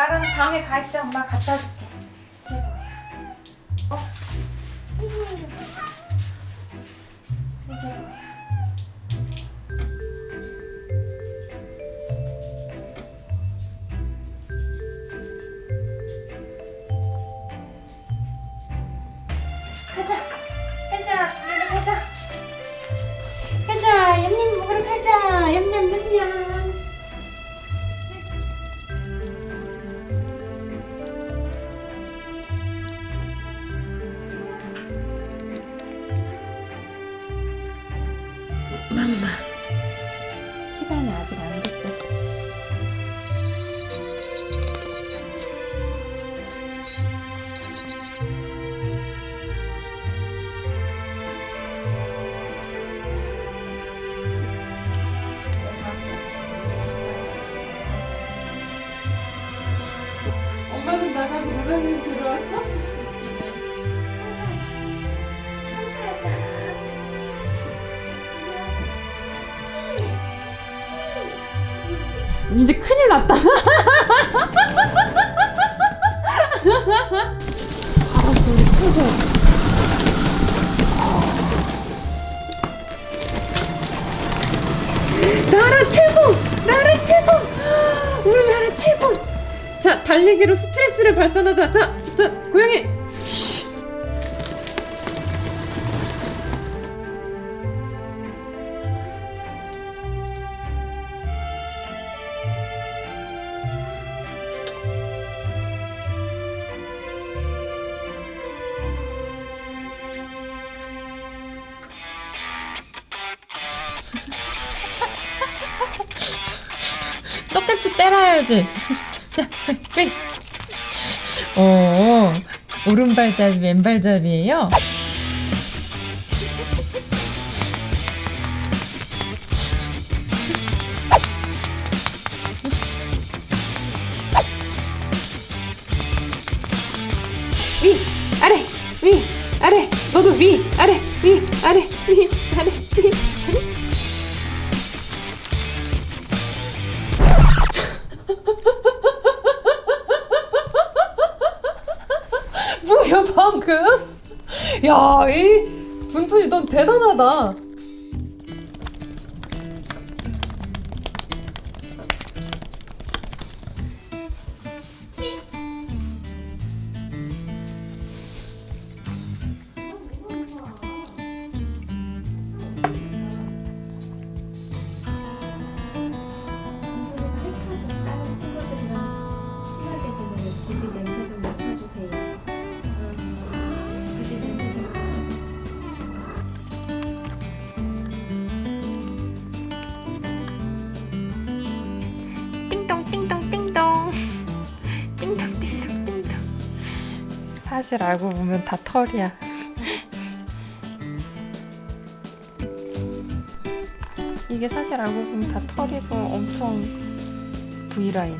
나랑 방에 가 있자 엄마 갖다 줄게. 어? 이게 먹으러 가자. 얌얌 얌얌. 맘마. 시간이 아직 안 됐대. 엄마는 나가고 누나는 들어왔어? 이제 큰일 났다. 바람 소리 최고. 나라 최고! 나라 최고! 우리 나라 최고! 자, 달리기로 스트레스를 발산하자. 자, 자, 고양이. 똑같이 때려야지. 자, 빼. 어, 오른발잡이, 왼발잡이에요. 위, 아래, 위, 아래. 너도 위, 아래, 위, 아래, 위, 아래, 위, 아래. 뭐야 방금? 야, 이 분투이 넌 대단하다. 사실 알고 보면 다 털이야. 이게 사실 알고 보면 다 털이고 엄청 V라인